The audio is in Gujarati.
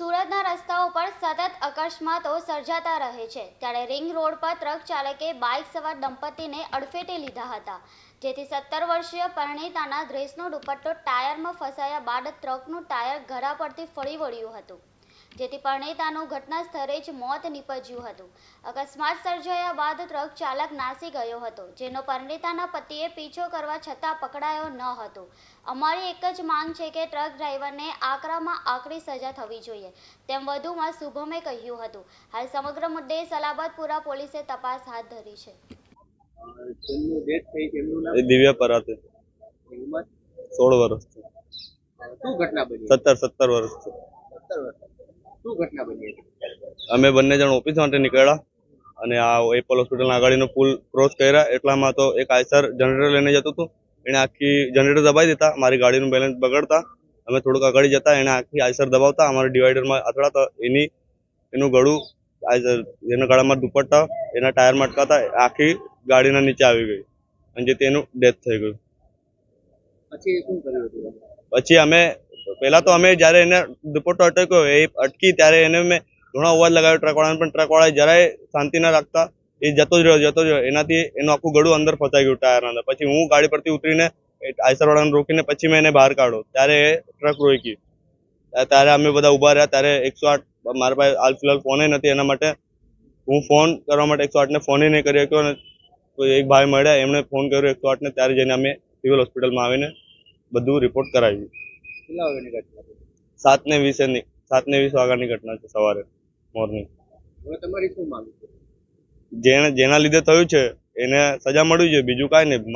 ઉપર સતત અકસ્માતો સર્જાતા રહે છે. ત્યારે રિંગ રોડ પર ટ્રક ચાલકે બાઇક સવાર દંપતીને અડફેટે લીધા હતા. જેથી સત્તર વર્ષીય પરિણીતાના ડ્રેસનો દુપટ્ટો ટાયરમાં ફસાયા બાદ ટ્રકનું ટાયર ઘરા પરથી ફળી વળ્યું હતું. જેથી પરિણીતાનું ઘટના સ્થળે જ મોત નીપજ્યું હતું. અકસ્માત સર્જાયા બાદ ટ્રક ચાલક નાસી ગયો હતો જેનો પરિણીતાના પતિએ પીછો કરવા છતાં પકડાયો ન હતો. અમારી એક જ માંગ છે કે ટ્રક ડ્રાઈવરને આકરામાં આકરી સજા થવી જોઈએ. તેમ વધુમાં શુભમે કહ્યું હતું. હાલ સમગ્ર મુદ્દે સલાબતપુરા પોલીસે તપાસ હાથ ધરી છે. દિવ્ય પરાતે. સોળ વર્ષ સત્તર વર્ષ. અમે બંને જણ ઓફિસ માટે નીકળ્યા અને આ એપલ હોસ્પિટલના આગળનો પુલ ક્રોસ કર્યા. એટલામાં તો એક આઈસર જનરેટર લઈને જતું હતું. એણે આખી જનરેટર દબાવી દેતા મારી ગાડીનું બેલેન્સ બગડતા. અમે થોડુંક આગળ જતા. એણે આખી આઈસર દબાવતા. અમારા ડિવાઈડરમાં અથડાતા. એની એનું ગળું આઈસર એના ગળામાં દુપટ્ટા એના ટાયરમાં અટકાતા આખી ગાડીના નીચે આવી ગઈ. અને જેથી એનું ડેથ થઈ ગયું? પછી અમે પહેલા તો અમે જ્યારે એને દુપટ્ટો અટક્યો, એ અટકી ત્યારે એને મેં ઘણો અવાજ લગાવ્યો. ટ્રક વાળાને પણ ટ્રક વાળાએ જરાય શાંતિ ના રાખતા. એ જતો જ રહ્યો, જતો જ રહ્યો. એનાથી એનું આખું ગળું અંદર ફસાઈ ગયું ટાયરના અંદર. પછી હું ગાડી પરથી ઉતરીને આઈસર વાળાને રોકીને પછી મેં એને બહાર કાઢો ત્યારે એ ટ્રક રોકી ત્યારે અમે બધા ઊભા રહ્યા. ત્યારે એકસો આઠ મારા પાસે હાલ ફિલહાલ ફોને નથી. એના માટે હું ફોન કરવા માટે એકસો આઠને ફોન નહીં કરી શક્યો અને એક ભાઈ મળ્યા. એમણે ફોન કર્યો એકસો આઠને. ત્યારે જઈને અમે સિવિલ હોસ્પિટલમાં આવીને બધું રિપોર્ટ કરાવ્યું. કેટલા વાગ્યાની ઘટના? સાત ને વીસે ની સાત ને વીસ વાગ્યાની ઘટના છે સવારે મોર્નિંગ હવે તમારી શું માંગ છે? જેને જેના લીધે થયું છે એને સજા મળવી જોઈએ બીજું કાંઈ નહીં.